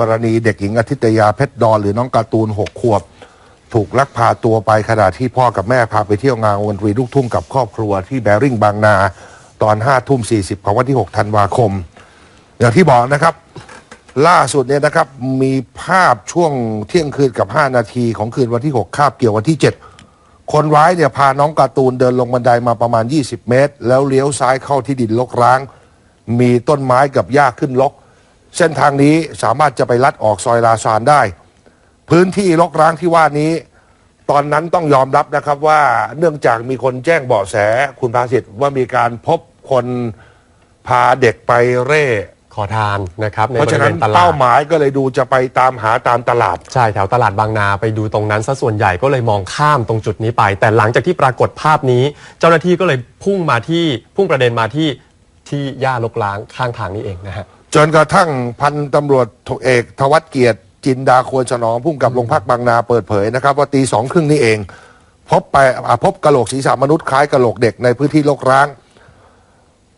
กรณีเด็กหญิงอาทิตยาเพชรดอนหรือน้องการ์ตูนหกขวบ ถูกลักพาตัวไปขณะที่พ่อกับแม่พาไปเที่ยวงานวันตรีลูกทุ่งกับครอบครัวที่แบริ่งบางนา ตอน5ทุ่ม40ของวันที่6ธันวาคม อย่างที่บอกนะครับ ล่าสุดเนี่ยนะครับมีภาพช่วงเที่ยงคืนกับ 5 นาทีของคืนวันที่6คาบเกี่ยววันที่ 7 คนร้ายเนี่ยพาน้องการ์ตูนเดินลงบันไดมาประมาณ 20 เมตร แล้วเลี้ยวซ้ายเข้าที่ดินรกร้าง มีต้นไม้กับหญ้าขึ้นรก เส้นทางนี้สามารถจะไปลัดออกซอยลาซานได้ พื้นที่รกร้างที่ว่านี้ ตอนนั้นต้องยอมรับนะครับว่าเนื่องจากมีคนแจ้งเบาะแสคุณภาสิทธิ์ว่ามีการพบคนพาเด็กไปเร่ขอทานนะครับในเพราะบฉะริเวนั้นณตลาเป้าดหมายก็เลยดูจะไปตามหาตามตลาด ใช่แถวตลาดบางนาไปดูตรงนั้นซะส่วนใหญ่ก็เลยมองข้ามตรงจุดนี้ไป แต่หลังจากที่ปรากฏภาพนี้ เจ้าหน้าที่ก็เลยพุ่งมาที่พุ่งประเด็นมาที่ ที่หญ้าลกล้างข้างทางนี้เองนะฮะ จนกระทั่งพันตำรวจเอกทวัฒเกียรติ จินดาควรฉนองพุ่งกับโรงพักบางนาเปิดเผยนะครับ ว่าตีสองครึ่งนี้เอง พบไปอ่าพบกระโหลกศีรษะมนุษย์คล้ายกระโหลกเด็กในพื้นที่รกร้าง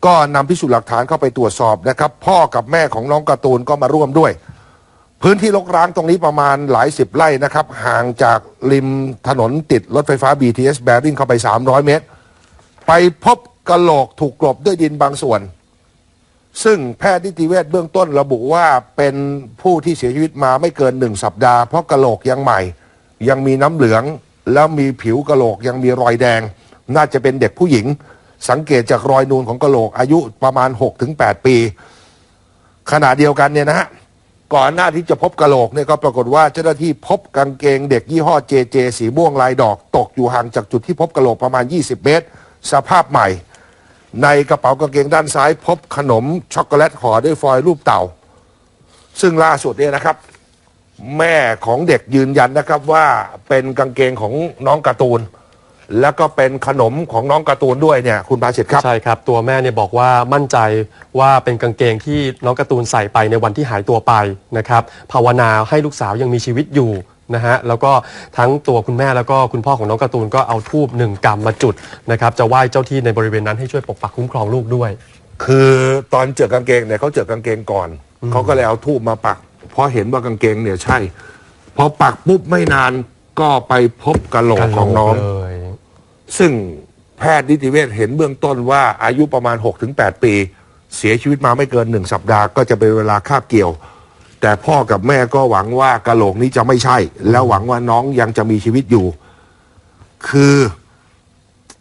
ก็นำพิสูจน์หลักฐานเข้าไปตรวจสอบนะครับ พ่อกับแม่ของน้องการ์ตูนก็มาร่วมด้วย พื้นที่รกร้างตรงนี้ประมาณหลายสิบไร่นะครับ ห่างจากริมถนนติดรถไฟฟ้า BTS แบริ่งเข้าไป 300 เมตร ไปพบ กระโหลกถูกกลบด้วยดินบางส่วน ซึ่งแพทย์นิติเวชเบื้องต้นระบุว่าเป็นผู้ที่เสียชีวิตมาไม่เกินหนึ่งสัปดาห์ เพราะกระโหลกยังใหม่ ยังมีน้ำเหลือง แล้วมีผิวกระโหลกยังมีรอยแดง น่าจะเป็นเด็กผู้หญิง สังเกตจากรอยนูนของกระโหลกอายุประมาณ 6-8 ปี ขณะเดียวกันเนี่ยนะฮะก่อนหน้าที่จะพบกระโหลกเนี่ยก็ปรากฏว่าเจ้าหน้าที่พบกางเกงเด็กยี่ห้อเจเจสีม่วงลายดอก ตกอยู่ห่างจากจุดที่พบกระโหลกประมาณ 20 เมตร สภาพใหม่ ในกระเป๋ากางเกงด้านซ้าย พบขนมช็อกโกแลตห่อด้วยฟอยล์รูปเต่า ซึ่งล่าสุดเนี่ยนะครับ แม่ของเด็กยืนยันนะครับว่าเป็นกางเกงของน้องการ์ตูน แล้วก็เป็นขนมของน้องการ์ตูนด้วยเนี่ยคุณภาสิทธิ์ครับ ใช่ครับ ตัวแม่เนี่ยบอกว่ามั่นใจว่าเป็นกางเกงที่น้องการ์ตูนใส่ไปในวันที่หายตัวไปนะครับภาวนาให้ลูกสาวยังมีชีวิตอยู่ นะฮะแล้วก็ทั้งตัวคุณแม่แล้วก็คุณพ่อของน้องการ์ตูนก็เอาทูบหนึ่งกำมาจุดนะครับจะไหว้เจ้าที่ในบริเวณนั้นให้ช่วยปกปักคุ้มครองลูกด้วย คือตอนเจอกางเกงเนี่ยเขาเจอกางเกงก่อน เขาก็เลยเอาทูบมาปักเพราะเห็นว่ากางเกงเนี่ยใช่ พอปักปุ๊บไม่นานก็ไปพบกระโหลกของน้อง เลยซึ่งแพทย์นิติเวชเห็นเบื้องต้นว่าอายุประมาณ 6-8 ปี เสียชีวิตมาไม่เกินหนึ่งสัปดาห์ก็จะเป็นเวลาคาบเกี่ยว แต่พ่อกับแม่ก็หวังว่ากระโหลกนี้จะไม่ใช่ แล้วหวังว่าน้องยังจะมีชีวิตอยู่ คือ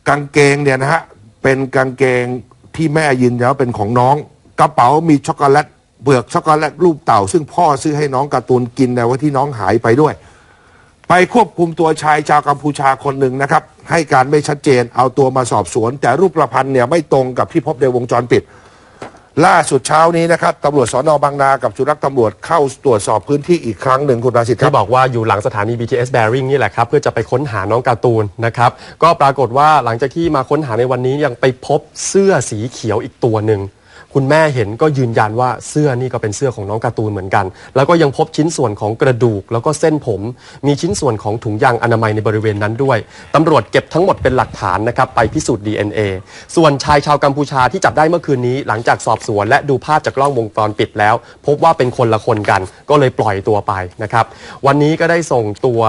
กางเกงเนี่ยนะฮะเป็นกางเกงที่แม่ยืนยันว่าเป็นของน้อง กระเป๋ามีช็อกโกแลตเปลือกช็อกโกแลตรูปเต่า ซึ่งพ่อซื้อให้น้องการ์ตูนกินในวันที่น้องหายไปด้วย ไปควบคุมตัวชายชาวกัมพูชาคนหนึ่งนะครับ ให้การไม่ชัดเจนเอาตัวมาสอบสวน แต่รูปประพันธ์เนี่ยไม่ตรงกับที่พบในวงจรปิด ล่าสุดเช้านี้นะครับตำรวจสอนอบางนากับสุรักตำรวจเข้าตรวจสอบพื้นที่อีกครั้งหนึ่งคุณประสิทธิ์ครัที่บ บอกว่าอยู่หลังสถานี BTS Bearing นี่แหละครับ เพื่อจะไปค้นหาน้องการ์ตูนนะครับ ก็ปรากฏว่าหลังจากที่มาค้นหาในวันนี้ยังไปพบเสื้อสีเขียวอีกตัวหนึ่ง คุณแม่เห็นก็ยืนยันว่าเสื้อนี่ก็เป็นเสื้อของน้องการ์ตูนเหมือนกัน แล้วก็ยังพบชิ้นส่วนของกระดูก แล้วก็เส้นผม มีชิ้นส่วนของถุงยางอนามัยในบริเวณนั้นด้วยตำรวจเก็บทั้งหมดเป็นหลักฐานนะครับไปพิสูจน์ DNA ส่วนชายชาวกัมพูชาที่จับได้เมื่อคืนนี้ หลังจากสอบสวนและดูภาพจากกล้องวงจรปิดแล้ว พบว่าเป็นคนละคนกัน ก็เลยปล่อยตัวไปนะครับวันนี้ก็ได้ส่งตัว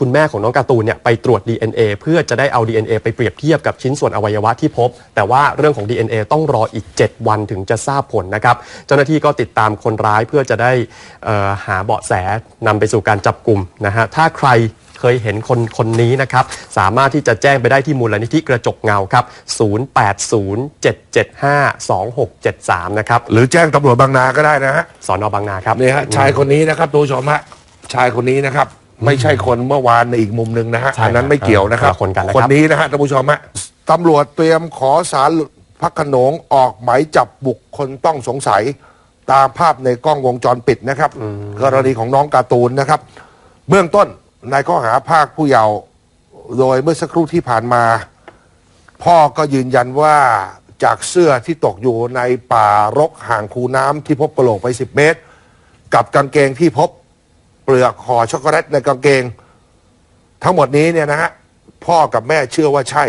คุณแม่ของน้องการ์ตูนเนี่ยไปตรวจ DNA เพื่อจะได้เอา DNA ไปเปรียบเทียบกับชิ้นส่วนอวัยวะที่พบ แต่ว่าเรื่องของ DNA ต้องรออีก 7 วันถึงจะทราบผลนะครับ เจ้าหน้าที่ก็ติดตามคนร้ายเพื่อจะได้เอ่อหาเบาะแสนำไปสู่การจับกลุ่มนะฮะถ้าใครเคยเห็นคนคนนี้นะครับ สามารถที่จะแจ้งไปได้ที่มูลนิธิกระจกเงาครับ 0807752673 นะครับ หรือแจ้งตำรวจบางนาก็ได้นะฮะสอนอบางนาครับนี่ฮะชายคนนี้นะครับทุกผู้ชมฮะชายคนนี้นะครับ ไม่ใช่คนเมื่อวานในอีกมุมหนึ่งนะฮะใช่ครับอันนั้นไม่เกี่ยวนะครับคนกันนะครับคนนี้นะฮะท่านผู้ชมฮะตำรวจเตรียมขอสาร พักขนงออกหมายจับบุคคลต้องสงสัย ตามภาพในกล้องวงจรปิดนะครับ กรณีของน้องการ์ตูนนะครับ เบื้องต้นในข้อหาภาคผู้เยาว์โดยเมื่อสักครู่ที่ผ่านมา พ่อก็ยืนยันว่าจากเสื้อที่ตกอยู่ในป่ารกห่างคูน้ำที่พบกระโหลกไป 10 เมตร กับกางเกงที่พบเปลือกห่อช็อกโกแลตในกางเกง ทั้งหมดนี้เนี่ยนะฮะพ่อกับแม่เชื่อว่าใช่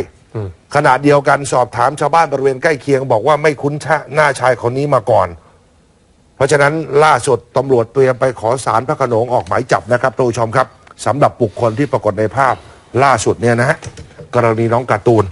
ขณะเดียวกันสอบถามชาวบ้านบริเวณใกล้เคียงบอกว่าไม่คุ้นหน้าชายคนนี้มาก่อน เพราะฉะนั้นล่าสุดตำรวจเตรียมไปขอสารพระขนงออกหมายจับนะครับท่านผู้ชมครับสำหรับบุคคลที่ปรากฏในภาพล่าสุดเนี่ยนะฮะกรณีน้องการ์ตูน